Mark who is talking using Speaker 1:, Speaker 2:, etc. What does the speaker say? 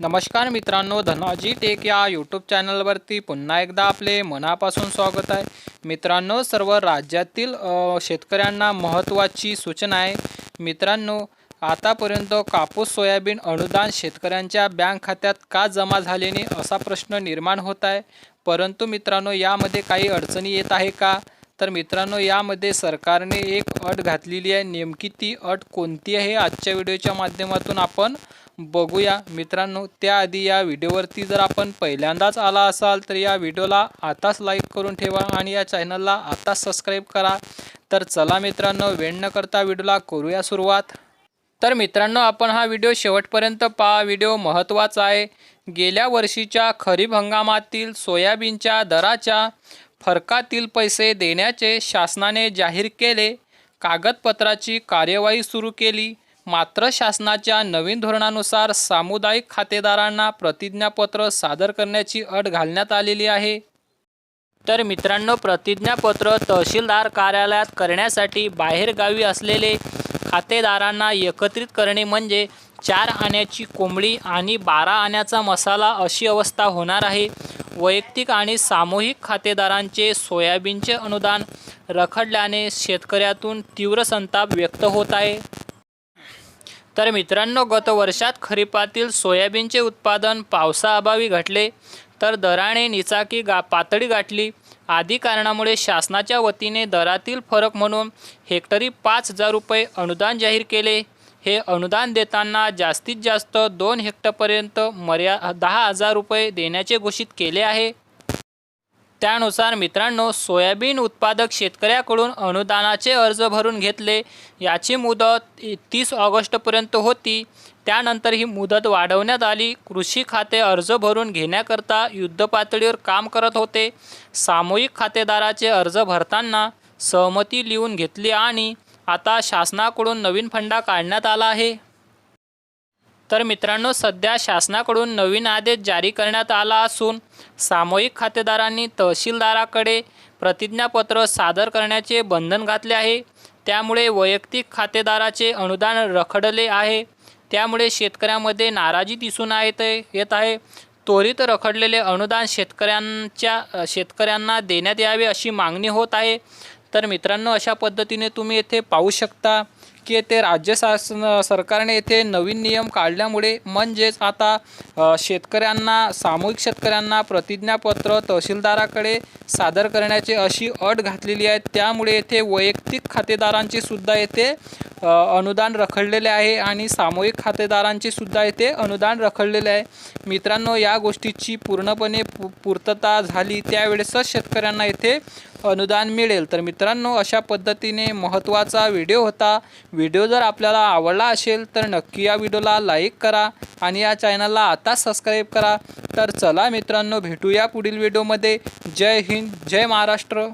Speaker 1: नमस्कार मित्रांनो धनाजी टेक या यूट्यूब चॅनलवरती पुन्हा एकदा आपले मनापासून स्वागत आहे. मित्रांनो सर्व राज्यातील शेतकऱ्यांना महत्त्वाची सूचना आहे. मित्रांनो आतापर्यंत कापूस सोयाबीन अनुदान शेतकऱ्यांच्या बँक खात्यात का जमा झाले नाही असा प्रश्न निर्माण होत आहे. परंतु मित्रांनो यामध्ये काही अडचणी येत आहे का? तर मित्रांनो यामध्ये सरकारने एक अट घातलेली आहे. नेमकी ती अट कोणती आहे? आजच्या व्हिडिओच्या माध्यमातून आपण बघूया. मित्रांनो त्याआधी या व्हिडिओवरती जर आपण पहिल्यांदाच आला असाल तर या व्हिडिओला आताच लाईक करून ठेवा आणि या चॅनलला आताच सबस्क्राईब करा. तर चला मित्रांनो वेळ न करता व्हिडिओला करूया सुरुवात. तर मित्रांनो आपण हा व्हिडिओ शेवटपर्यंत पहा. व्हिडिओ महत्त्वाचा आहे. गेल्या वर्षीच्या खरीप हंगामातील सोयाबीनच्या दराच्या फरकातील पैसे देण्याचे शासनाने जाहीर केले. कागदपत्राची कार्यवाही सुरू केली. मात्र शासनाच्या नवीन धोरणानुसार सामुदायिक खातेदारांना प्रतिज्ञापत्र सादर करण्याची अट घालण्यात आलेली आहे. तर मित्रांनो प्रतिज्ञापत्र तहसीलदार कार्यालयात करण्यासाठी बाहेरगावी असलेले खातेदारांना एकत्रित करणे म्हणजे चार आण्याची कोंबडी आणि बारा आण्याचा मसाला अशी अवस्था होणार आहे. वैयक्तिक आणि सामूहिक खातेदारांचे सोयाबीनचे अनुदान रखडल्याने शेतकऱ्यातून तीव्र संताप व्यक्त होत आहे. तर मित्रांनो गत वर्षात खरीपातील सोयाबीनचे उत्पादन पावसाअभावी घटले तर दराने निचाकी गा पातळी गाठली. आदी कारणामुळे शासनाच्या वतीने दरातील फरक म्हणून हेक्टरी पाच हजार रुपये अनुदान जाहीर केले. हे अनुदान देताना जास्तीत जास्त दोन हेक्टरपर्यंत मर्या दहा हजार रुपये देण्याचे घोषित केले आहे. त्यानुसार मित्रांनो सोयाबीन उत्पादक शेतकऱ्याकडून अनुदानाचे अर्ज भरून घेतले. याची मुदत तीस ऑगस्टपर्यंत होती. त्यानंतर ही मुदत वाढवण्यात आली. कृषी खाते अर्ज भरून घेण्याकरता युद्धपातळीवर काम करत होते. सामूहिक खातेदाराचे अर्ज भरताना सहमती लिहून घेतली आणि आता शासनाकडून नवीन फंडा काढण्यात आला आहे. तर मित्रांनो सध्या शासनाकडून नवीन आदेश जारी करण्यात आला असून सामूहिक खातेदारांनी तहसीलदाराकडे प्रतिज्ञापत्र सादर करण्याचे बंधन घातले आहे. त्यामुळे वैयक्तिक खातेदाराचे अनुदान रखडले आहे. त्यामुळे शेतकऱ्यामध्ये नाराजी दिसून येत येत आहे. त्वरित रखडलेले अनुदान शेतकऱ्यांच्या शेतकऱ्यांना देण्यात यावे अशी मागणी होत आहे. तर मित्रांनो अशा पद्धतीने तुम्ही येथे पाहू शकता की ते राज्य शासन सरकारने येथे नवीन नियम काढल्यामुळे म्हणजेच आता शेतकऱ्यांना सामूहिक शेतकऱ्यांना प्रतिज्ञापत्र तहसीलदाराकडे सादर करण्याची अशी अट घातलेली आहे. त्यामुळे येथे वैयक्तिक खातेदारांची सुद्धा येथे अनुदान रखडलेले आहे आणि सामूहिक खातेदारांची सुद्धा येथे अनुदान रखडलेले आहे. मित्रांनो या गोष्टीची पूर्णपणे पू पूर्तता झाली. त्यावेळेसच शेतकऱ्यांना येथे अनुदान मिळेल. तर मित्रांनो अशा पद्धतीने महत्त्वाचा व्हिडिओ होता. व्हिडिओ जर आपल्याला आवडला असेल तर नक्की या व्हिडिओला लाईक करा आणि या चॅनलला आता सबस्क्राईब करा. तर चला मित्रांनो भेटूया पुढील व्हिडिओमध्ये. जय हिंद जय महाराष्ट्र.